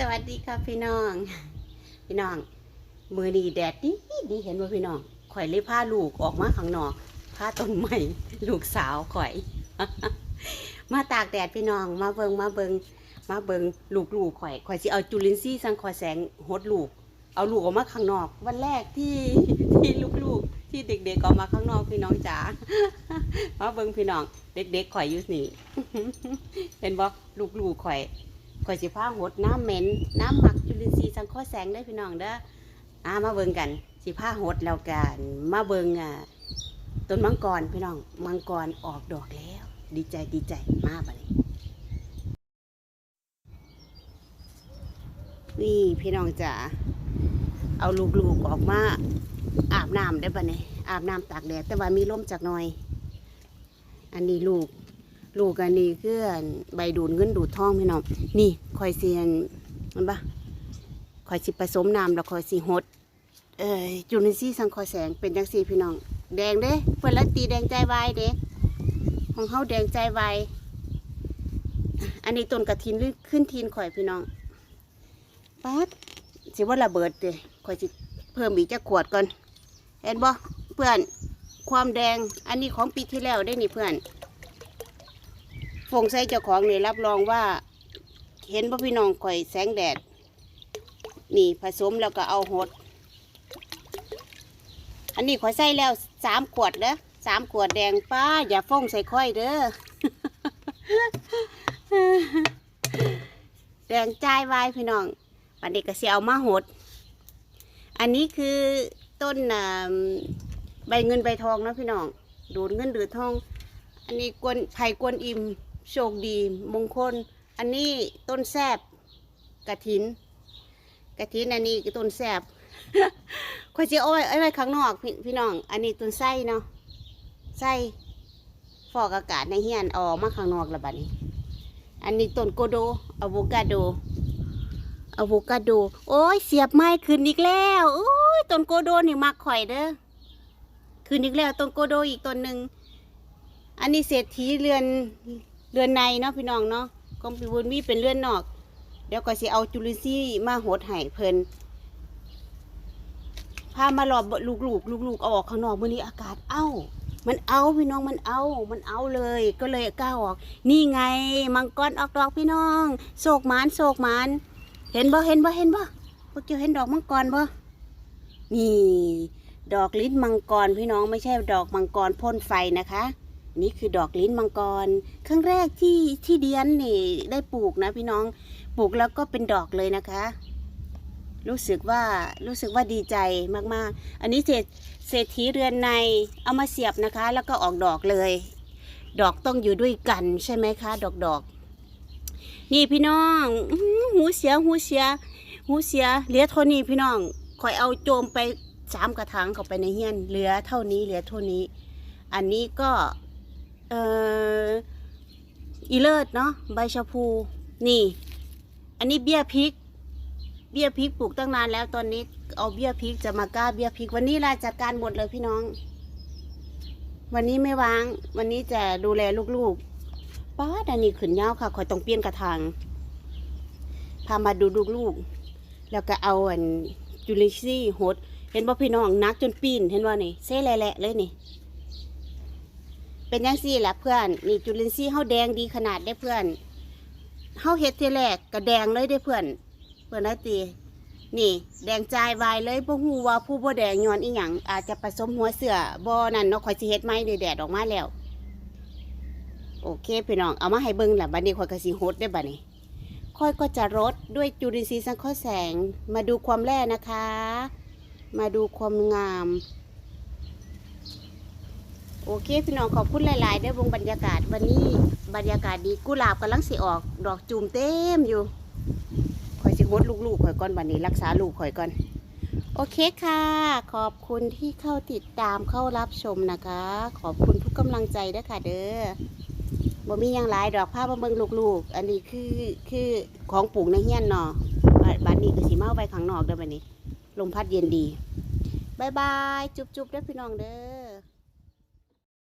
สวัสดีครับพี่น้อง พี่น้อง มือดีแดดดีดีเห็นว่าพี่น้องข่อยเลยพาลูกออกมาข้างนอกพาต้นใหม่ลูกสาวข่อย มาตากแดดพี่น้อง มาเบิงมาเบิงมาเบิงลูกลูกข่อยข่อยสิเอาจุลินทรีย์สังคอแสงหดลูก เอาลูกออกมาข้างนอก วันแรกที่ที่ลูกๆที่เด็กๆออกมาข้างนอกพี่น้องจ๋ามาเบิงพี่น้อง เด็กๆข่อยอยู่นี่เห็นบ่ลูกๆข่อย ข่อยสิพาหดน้ำเหม็นน้ำหมักจุลินทรีย์สังเคราะห์แสงได้พี่น้องเด้ออ่ามาเบิ่งกัน สิพาหดแล้วกันมาเบิ่งอ่าต้นมังกรพี่น้องมังกรออกดอกแล้ว ดีใจดีใจมาบัดนี้นี่พี่น้องจ๋าเอาลูกๆออกมาอาบน้ำได้ปะเนี่ยอาบน้ำตากแดดแต่ว่ามีลมจากหน่อย อันนี้ลูก ลูกอันนี้คืออันใบดูดเงินดูดทองพี่น้องนี่คอยเซียนมันปะคอยสิผสมน้ำแล้วคอยสิหดเอ่ยจุลินทรีย์สังเคราะห์แสงเป็นจังสีพี่น้อง แดงเด้เพื่อนละตีแดงใจวายเด้ของเขาแดงใจวายอันนี้ต้นกระถินหรือขึ้นทีนข่อยพี่น้องปั๊ดสิว่าระเบิดเด้ข่อยสิเพิ่มอีกจะขวดก่อนเห็นบ่เพื่อนความแดงอันนี้ของปีที่แล้วได้นี่เพื่อน ฟงใส่เจ้าของนี่รับรองว่า เห็นพ่อพี่น้องข่อยแสงแดด นี่ผสมแล้วก็เอาหด อันนี้ข่อยใส่แล้วสามขวดเด้อสามขวดแดงป้า อย่าฟงใส่ค่อยเด้อแดงจ่ายไว้พี่น้องปันเด็กก็เสียเอามาหด อันนี้คือต้นใบเงินใบทองนะพี่น้องดูดเงินดูดทอง อันนี้กวนไผ่กวนอิ่ม โชคดีมงคล อันนี้ต้นแซบกระถิน กระถินอันนี้คือต้นแซบข่อยจะเอาไว้เอาไว้ข้างนอกพี่พี่น้อง อันนี้ต้นไส้เนาะไส้ฟอกอากาศในเฮียนอาออกมาข้างนอกแล้วบัดนี้ อันนี้ต้นโกโดอะโวคาโดอะโวคาโด โอ้ยเสียบไม้ขึ้นอีกแล้วโอ้ยต้นโกโดนี่มักข่อยเด้อขึ้นอีกแล้วต้นโกโดอีกต้นหนึ่งอันนี้เศรษฐีเรือน เรือนในเนาะพี่น้องเนาะของพี่บุญมีเป็นเรือนนอก เดี๋ยวก็สิเอาจุลินทรีย์มาโหดให้เพิ่นพามาหลอบลูกๆลูกๆเอาออกข้างนอกมื้อนี้อากาศเอ้า มันเอาพี่น้องมันเอา มันเอาเลย ก็เลยก้าวออก นี่ไงมังกรออกดอกพี่น้องโศกหมานโศกหมานเห็นบ่เห็นบ่เห็นบ่พวกเจ้าเห็นดอกมังกรบ่นี่ ดอกลิ้นมังกรพี่น้องไม่ใช่ดอกมังกรพ่นไฟนะคะ นี่คือดอกลิ้นมังกร ครั้งแรกที่ที่เดียนนี่ได้ปลูกนะพี่น้อง ปลูกแล้วก็เป็นดอกเลยนะคะ รู้สึกว่ารู้สึกว่าดีใจมากๆ อันนี้เศรษเศรษฐีเรือนในเอามาเสียบนะคะ แล้วก็ออกดอกเลย ดอกต้องอยู่ด้วยกันใช่ไหมคะ ดอกดอก นี่พี่น้องหูเสียหูเสียหูเสียเหลือเท่านี้พี่น้องคอยเอาโจมไปสามกระถางเข้าไปในเฮียนเหลือเท่านี้เหลือเท่านี้ อันนี้ก็ เอ่ออีเลิศเนาะใบชะพูนี่ อันนี้เบี้ยพริก เบี้ยพริกปลูกตั้งนานแล้วตอนนี้เอาเบี้ยพริกจะมากล้าเบี้ยพริก วันนี้ลาจัดการหมดเลยพี่น้อง วันนี้ไม่วาง วันนี้จะดูแลลูกๆป้าดอันนี้ขึ้นยาค่ะคอยต้องเปลี่ยนกระถางพามาดูลูกๆแล้วก็เอาอันจุลินทรีย์หด เห็นว่าพี่น้องนักจนปีนเห็นว่านี่เซ่แหละเลยนี่ เป็นยังซี่แหละเพื่อน นี่จุลินทรีย์เฮาแดงดีขนาดได้เพื่อนเฮาเฮ็ดทีแรกก็แดงเลยได้เพื่อน เพื่อนนะตีนี่ แดงจายวายเลยบ่ฮู้ว่าผู้บ่แดงย้อนอีหยังอาจจะผสมหัวเสือบ่นั่นเนาะข่อยสิเฮ็ดไหมเดี๋ยวแดดออกมาแล้ว โอเคพี่น้องเอามาให้เบิ่งแหละบัดนี้ข่อยก็สิฮดได้บัดนี้ค่อยก็จะรดด้วยจุลินทรีย์สังเคราะห์แสง มาดูความแร่นะคะ มาดูความงาม โอเค พี่น้องขอบคุณหลายๆได้วงบรรยากาศวันนี้บรรยากาศดีกุหลาบกำลังสิออก ดอกจูมเต็มอยู่คอยสิงดลูกๆข่อยก่อนวันนี้รักษาลูกข่อยก่อน โอเคค่ะ ขอบคุณที่เข้าติดตามเข้ารับชมนะคะ ขอบคุณทุกกำลังใจด้วยค่ะ เด้อบ่มียังหลายดอกผ้ามาเบิงลูกๆ อันนี้คือคือของปลูกในเฮียนเนาะบ้านบ้านนี้ก็สิมาเอาไปข้างนอกเด้อบัดนี้ลมพัดเย็นดีบายบายจุ๊บๆเด้อพี่น้องเด้อ